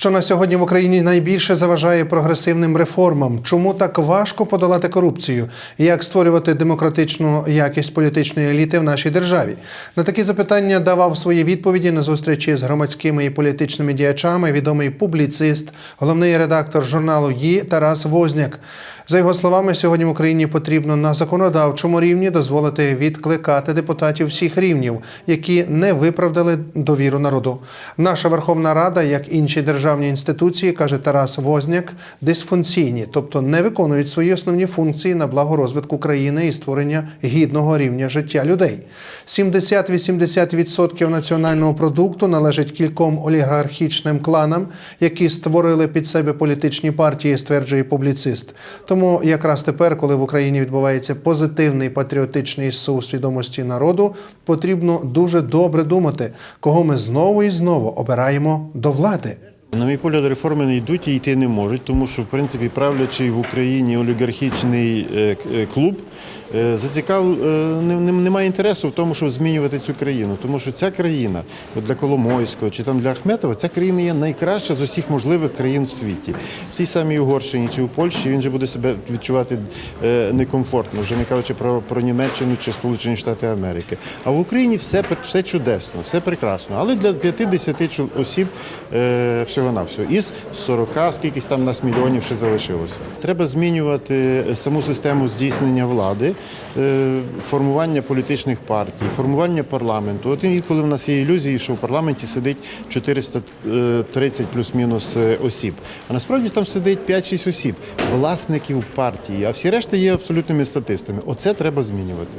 Що на сьогодні в Україні найбільше заважає прогресивним реформам? Чому так важко подолати корупцію? Як створювати демократичну якість політичної еліти в нашій державі? На такі запитання давав свої відповіді на зустрічі з громадськими і політичними діячами відомий публіцист, головний редактор журналу «Ї» Тарас Возняк. За його словами, сьогодні в Україні потрібно на законодавчому рівні дозволити відкликати депутатів всіх рівнів, які не виправдали довіру народу. Наша Верховна Рада, як інші державні інституції, каже Тарас Возняк, дисфункційні, тобто не виконують свої основні функції на благо розвитку країни і створення гідного рівня життя людей. 70-80% національного продукту належить кільком олігархічним кланам, які створили під себе політичні партії, стверджує публіцист. Тому якраз тепер, коли в Україні відбувається позитивний патріотичний сув свідомості народу, потрібно дуже добре думати, кого ми знову і знову обираємо до влади. На мій погляд, реформи не йдуть і йти не можуть, тому що в принципі правлячий в Україні олігархічний е, е, клуб е, зацікав не- не- немає інтересу в тому, щоб змінювати цю країну. Тому що ця країна, для Коломойського чи там для Ахметова, ця країна є найкраща з усіх можливих країн в світі. В тій самій Угорщині чи у Польщі він же буде себе відчувати некомфортно, вже не кажучи про, про Німеччину чи Сполучені Штати Америки. А в Україні все, все чудесно, все прекрасно. Але для 50 чол- осіб е, всього-навсього. Із 40, скількись там нас мільйонів ще залишилося. Треба змінювати саму систему здійснення влади, е, формування політичних партій, формування парламенту. От інколи в нас є ілюзії, що в парламенті сидить 430 плюс-мінус е, осіб. А насправді там сидить 5-6 осіб, власників партії, а всі решта є абсолютними статистами. Оце треба змінювати.